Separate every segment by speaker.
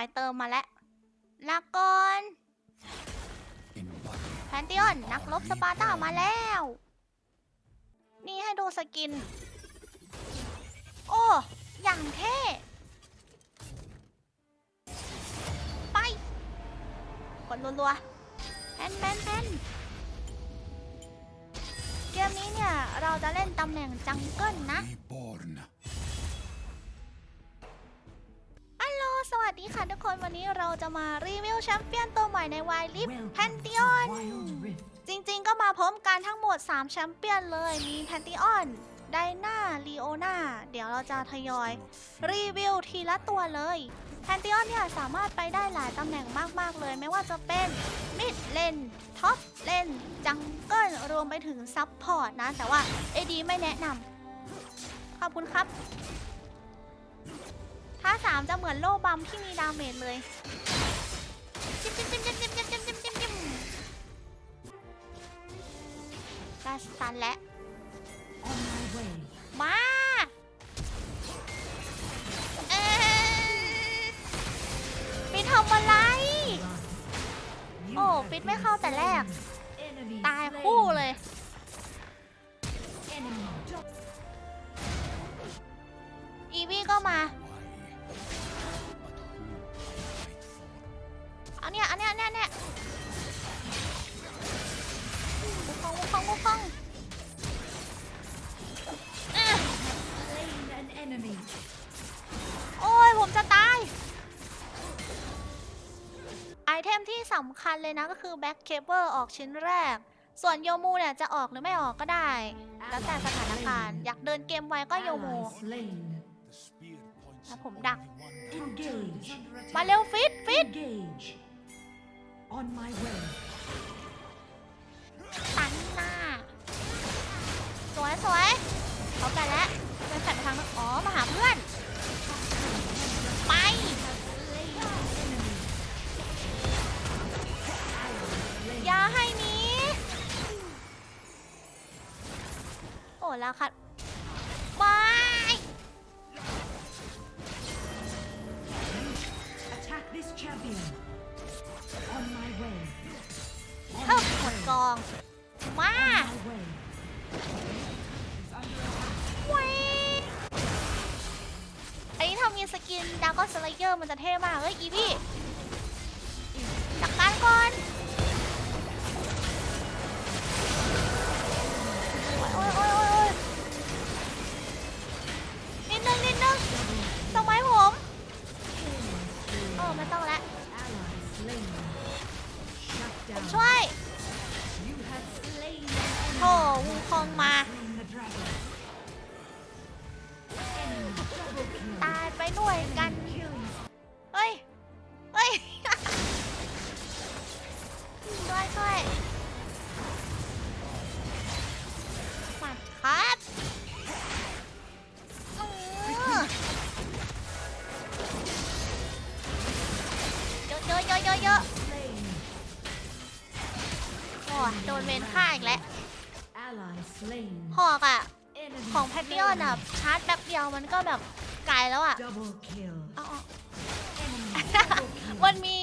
Speaker 1: ไปเติมมาแล้วลาก่อนแพนติออนนักรบสปาร์ตามาแล้ว นี่ให้ดูสกิน โอ้ อย่างเท่ไปกดรัวๆแพนแพนแพนเกมนี้เนี่ย เราจะเล่นตำแหน่งจังเกิลนะ วัสดีค่ะทุกคนวันนี้เราจะมารีวิวแชมเปี้ยนตัวใหม่ในวายลิฟ
Speaker 2: Welcome
Speaker 1: แพนติออน
Speaker 2: to Wild Rift.
Speaker 1: จริงๆ ก็มาพร้อมกันทั้งหมด 3 แชมเปี้ยนเลย มีแพนติออนไดนาลีโอนาเดี๋ยวเราจะทยอย รีวิวทีละตัวเลยแพนติออนเนี่ยสามารถไปได้หลายตำแหน่งมากๆเลย ไม่ว่าจะเป็นมิดเลนท็อปเลนจังเกิลรวมไปถึงซับพอร์ตนะ แต่ว่า AD ไม่แนะนำขอบคุณครับ ท่าสามจะเหมือนโลบัมที่มีดาเมจเลยจิ้มจิ้มจิ้มจิ้มจิ้มจิ้มจิ้มจิ้มจิ้มจิ้มได้สตันแล้วมาเอ๊ปิดทำอะไร โอ้ ปิดไม่เข้าแต่แรก ตายคู่เลยอีวี่ก็มา สำคัญเลยนะก็คือแบ็คเคเบิลออกชิ้นแรก ส่วนโยมูเนี่ยจะออกหรือไม่ออกก็ได้ แล้วแต่สถานการณ์ อยากเดินเกมไวก็โยมู
Speaker 2: Ally slain.
Speaker 3: The spear points
Speaker 1: แล้วผมดัก มาเร็วฟิตฟิตตันหน้า สวยสวยเขาไปแล้วเป็นแฟนทางอ๋อ มาหาเพื่อน โอ้แล้วค่ะไม่
Speaker 2: Attack this champion. On my way. On
Speaker 1: เฮ้ย
Speaker 2: my
Speaker 1: หมด
Speaker 2: way.
Speaker 1: กอง มา
Speaker 2: On my way.
Speaker 1: เว้ยอันนี้ถ้ามีสกินดาร์กสไลเยอร์มันจะเท่มาก เฮ้ยอีพี่จัดการก่อน โอ้ยโดนเวนฆ่าอีกแล้ว
Speaker 2: Ally slain.
Speaker 1: หอกอะ
Speaker 2: Enemy
Speaker 1: ของแพทเนียนอะ
Speaker 2: slain.
Speaker 1: ชาร์จแป๊บเดียวมันก็แบบไกลแล้วอะ
Speaker 2: Double kill.
Speaker 1: เอาเอา
Speaker 2: Enemy double kill.
Speaker 1: มันมี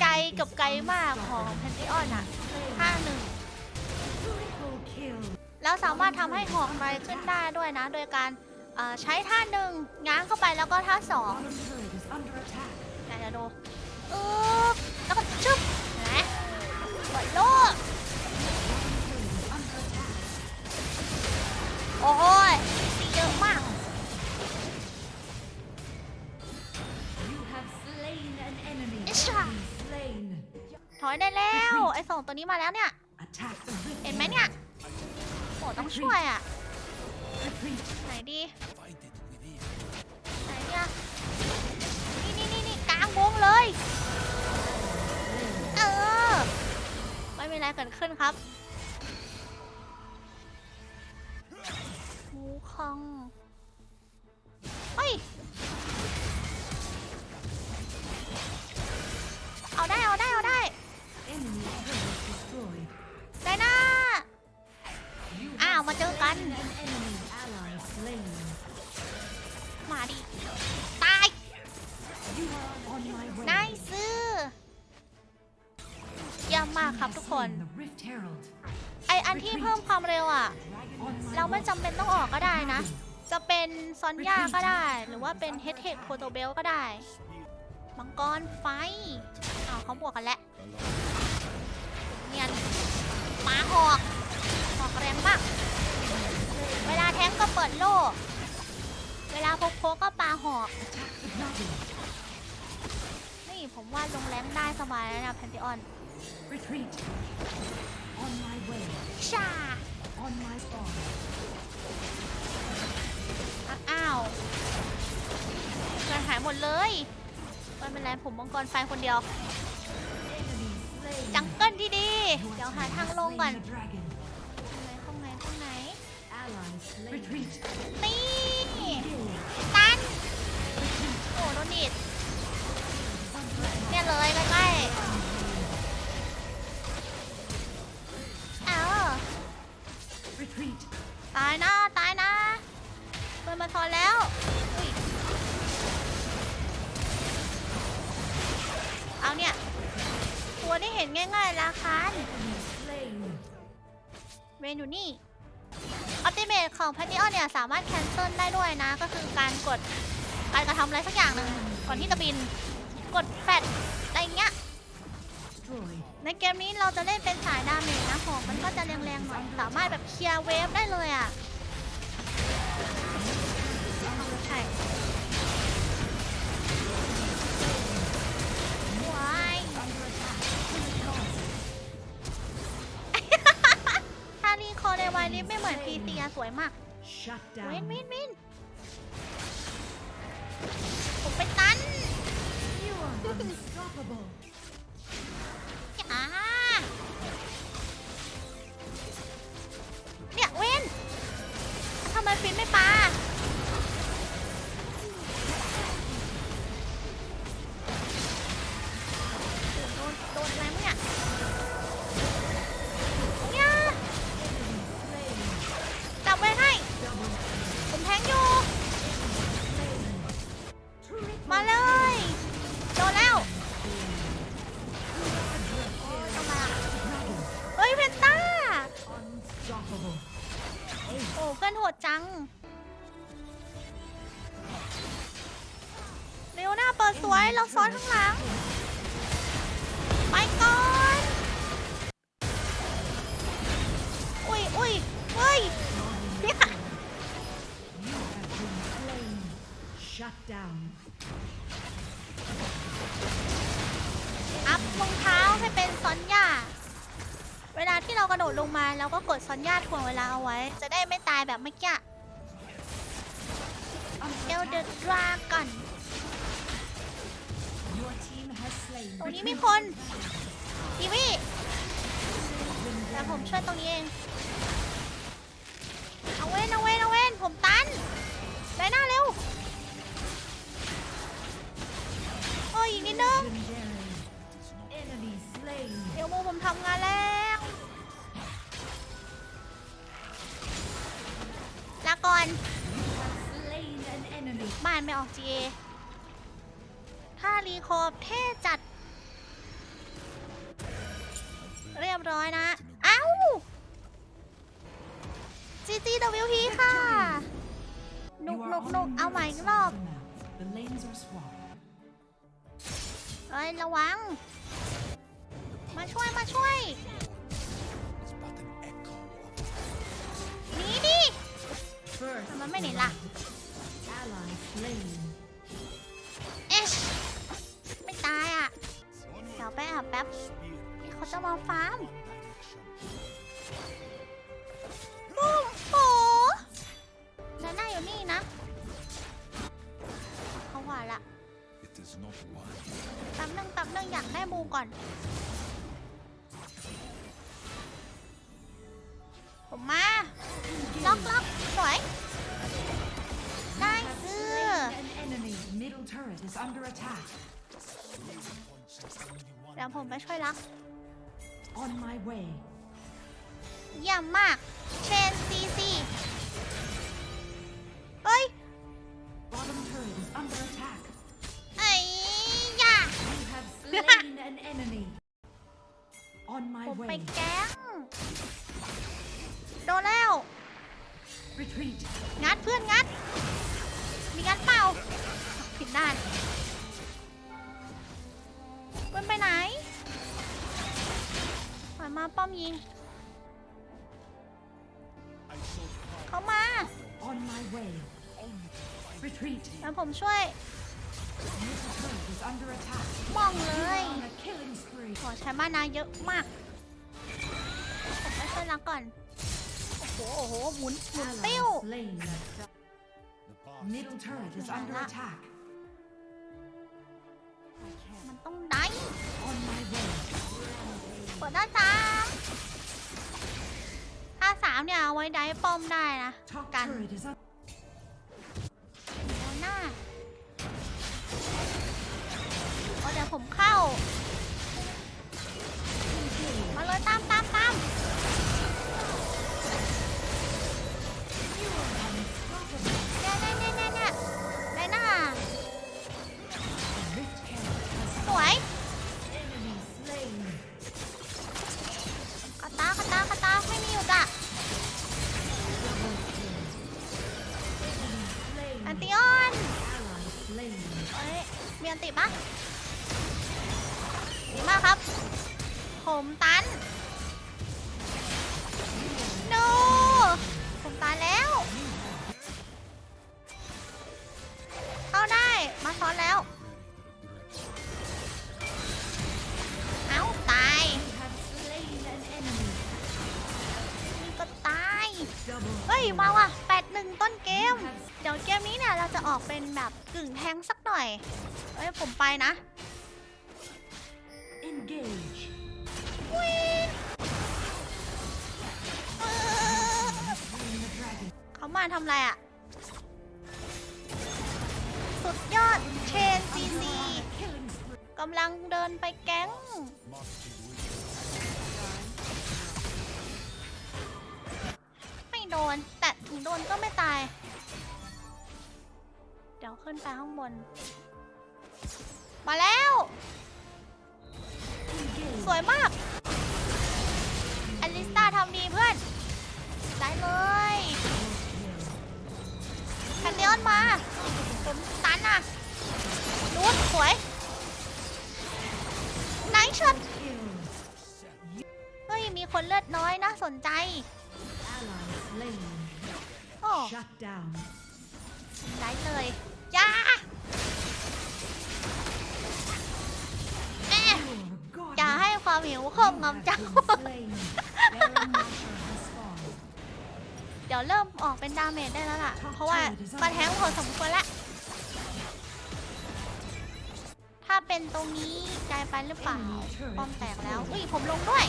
Speaker 1: ไกลกับไกลมากของแพนติออนอะ
Speaker 2: Slain.
Speaker 1: ท่าหนึ่ง
Speaker 2: Triple kill.
Speaker 1: แล้วสามารถทำให้หอกไกลขึ้นได้ด้วยนะ โดยการเอ่อใช้ท่าหนึ่งง้างเข้าไปแล้วก็ท่าสอง
Speaker 2: Bottom turret is under attack.
Speaker 1: อยากจะดูอึ๊บแล้วก็ชึบเห็นไหมกดโล โอ้ยตีเยอะมาก
Speaker 2: You have slain an enemy.
Speaker 1: Isha.
Speaker 2: Enemy slain.
Speaker 1: ถอยได้แล้ว ไอ้สองตัวนี้มาแล้วเนี่ย
Speaker 2: Attack the rift.
Speaker 1: เห็นไหมเนี่ยโอ้ต้องช่วยอะ
Speaker 2: Retreat.
Speaker 1: ไหนดี
Speaker 3: Find it within.
Speaker 1: ไหนเนี่ยนี่นี่นี่นี่กลางวงเลย เออ ไม่มีอะไรเกิดขึ้นครับ มาดิ ตาย
Speaker 2: You are on my my way.
Speaker 1: ได้ซื้อเยี่ยมมากครับทุกคน ไออันที่เพิ่มความเร็วอะ เราไม่จำเป็นต้องออกก็ได้นะ จะเป็นซอนย่าก็ได้ หรือว่าเป็นเฮดเทคโคโตเบลก็ได้มังกรไฟอ้าวเขาบวกกันแล้วเนียนหมาออก ออกแรงมาก เวลาแทงก็เปิดโล่ นี่ผมว่าลงแรงได้สบายแล้วนะแพนติออน
Speaker 2: Retreat. On my way.
Speaker 1: ชา
Speaker 2: On my farm.
Speaker 1: อะอ้าวเงินหายหมดเลยไม่เป็นไรผมมังกรไฟคนเดียว
Speaker 2: Enemy slain.
Speaker 1: จังเกิลที่ดี
Speaker 2: You
Speaker 1: เดี๋ยว
Speaker 2: have
Speaker 1: หาทางลง
Speaker 2: slain
Speaker 1: ก่อน
Speaker 2: the dragon.
Speaker 1: ตรงไหนตรงไหนตรงไหน
Speaker 2: Ally slain. Retreat.
Speaker 1: นี่ อยู่นี่อัลติเมทของพัน t ิออนเนี่ยสามารถแคนเซิลได้ด้วยนะ ก็คือการกดการกระทำอะไรสักอย่างหนึ่งก่อนที่จะบิน กดแฟดอะไรเงี้ย ในเกมนี้เราจะเล่นเป็นสายดาเมจนะหอกมันก็จะแรงๆหน่อย สามารถแบบเคลียร์เวฟได้เลยอะใช่ ลิฟไม่เหมือนพีซีอะสวยมาก
Speaker 2: Shut
Speaker 1: วิน
Speaker 2: down.
Speaker 1: วินวินผมไปตัน
Speaker 2: You are unstoppable.
Speaker 1: อ่า
Speaker 2: Shut down.
Speaker 1: อัพรองเท้าให้เป็นซอนย่า เวลาที่เรากระโดดลงมาเราก็กดซอนย่าถ่วงเวลาเอาไว้ จะได้ไม่ตายแบบเมื่อกี้เอลเดอร์ดราก่อน
Speaker 2: Your team has slain.
Speaker 1: ตรงนี้มีคนอีวี่แต่ผมช่วยตรงนี้เอง GA ถ้ารีโคบเท่จัด เรียบร้อยนะ เอ้า GGWP ค่ะหนุกหนุกหนุกเอาใหม่อีกรอบ
Speaker 2: ไเอ้
Speaker 1: ย ระวัง มาช่วยมาช่วยหนีดิ
Speaker 2: First,
Speaker 1: ทไมไม่หนีละ เอชไม่ตายอะ เดี๋ยวไปอาบแป๊บนี่เขาจะมาฟาร์ม
Speaker 3: one direction.
Speaker 1: ปุ้มโหแล้วหน้าอยู่นี่นะ เขาหว่าละแป๊บนึงแป๊บนึงอยากได้บูก่อน ยวผมไปช่วยล็อก
Speaker 2: On my way.
Speaker 1: เยี่ยมมาก เช
Speaker 2: On my way. Retreat.
Speaker 1: แล้วผมช่วย
Speaker 2: Middle turret is under attack.
Speaker 1: มองเลย
Speaker 2: On a killing spree.
Speaker 1: ขอใช้มานาเยอะมากผมไม่ช่วยรักก่อน โอ้โห โอ้โห หมุน หมุน
Speaker 2: Ally
Speaker 1: ติ้ว
Speaker 2: slain.
Speaker 3: the past.
Speaker 2: Middle turret is under
Speaker 1: Lala.
Speaker 2: attack.
Speaker 1: มันต้องได้
Speaker 2: On my way.
Speaker 1: เปิดหน้าตามถ้าสามเนี่ยเอาไว้ได้ป้อมได้นะ
Speaker 2: Top
Speaker 1: Gun.
Speaker 2: turret is under
Speaker 1: ผมเข้า มาเลยตามตามตามเนี่ยเนี่ยเนี่ยเนี่ยเนี่ยได้หน้าสวยกระตากระตากระตาไม่มีหยุดอะอันติออนเอ้ยมีอันติปะ ดีมากครับ ผมตัน no ผมตายแล้ว เข้าได้มาซ้อนแล้ว เอ้า ตาย
Speaker 2: You have slain an enemy.
Speaker 1: นี่ก็ตาย เฮ้ย มาว่ะแปดหนึ่งต้นเกม เดี๋ยวเกมนี้เนี่ย เราจะออกเป็นแบบกึ่งแทงสักหน่อย เอ้ย ผมไปนะ
Speaker 2: engage. Win.
Speaker 1: เขามาทำอะไรอะ สุดยอดเชนซีซีกำลังเดินไปแก๊ง ไม่โดน แต่ถึงโดนก็ไม่ตาย เดี๋ยวขึ้นไปข้างบน มาแล้ว สวยมากอลิสตาทำดีเพื่อน ได้เลยแคนเดียนมา ผมตันอะนูดสวยไหนช็อต
Speaker 2: Kill.
Speaker 1: เฮ้ย มีคนเลือดน้อยนะสนใจ
Speaker 2: Ally slain.
Speaker 1: โอ้
Speaker 2: Shut down.
Speaker 1: ได้เลย ยา ความหิวครอบงำเจ้า เดี๋ยวเริ่มออกเป็นดาเมจได้แล้วล่ะ เพราะว่าก็แทงพอสมควรละ ถ้าเป็นตรงนี้กลไปหรือเปล่าป้อมแตกแล้ว อุ้ยผมลงด้วย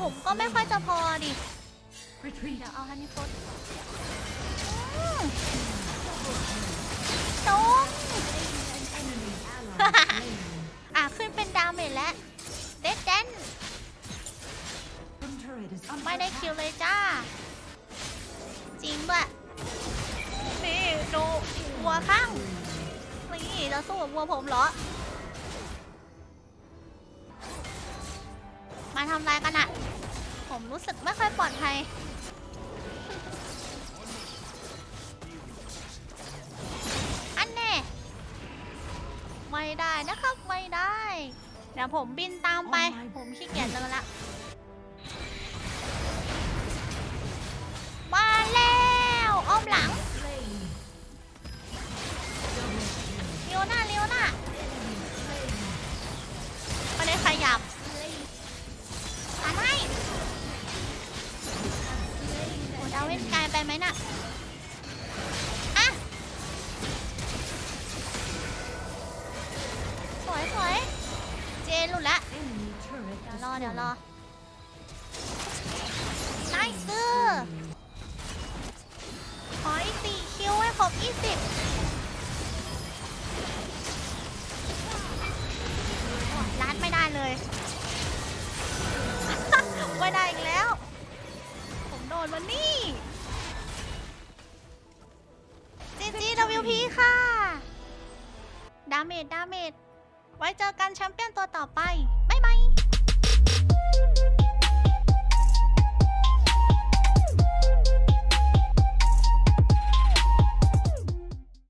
Speaker 1: ผมก็ไม่ค่อยจะพอดิ
Speaker 2: Retreat.
Speaker 1: เดี๋ยวเอาฮันนี่โฟดอืมโดน
Speaker 2: An enemy ally slain.
Speaker 1: อะ ขึ้นเป็นดาเมจแล้ว เด็ดเดน
Speaker 2: Bottom turret is under
Speaker 1: ไม่ได้
Speaker 2: attack.
Speaker 1: คิวเลยจ้า จริงด้วยนี่ดูวัวข้างนี่จะสู้กับวัวผมเหรอ มาทำอะไรกันอะผมรู้สึกไม่ค่อยปลอดภัยอันแน่ไม่ได้นะครับไม่ได้ เดี๋ยวผมบินตามไป ผมขี้เกียจเดินละมาแล้วอ้อมหลัง รอเดี๋ยวรอไนซ์ขออีกสี่คิวให้ครบยี่สิบร้านไม่ได้เลย ไม่ได้อีกแล้ว ผมโดนวันนี้จีจี WP ค่ะ ดาเมจ ดาเมจ ไว้เจอกันแชมเปี้ยนตัวต่อไป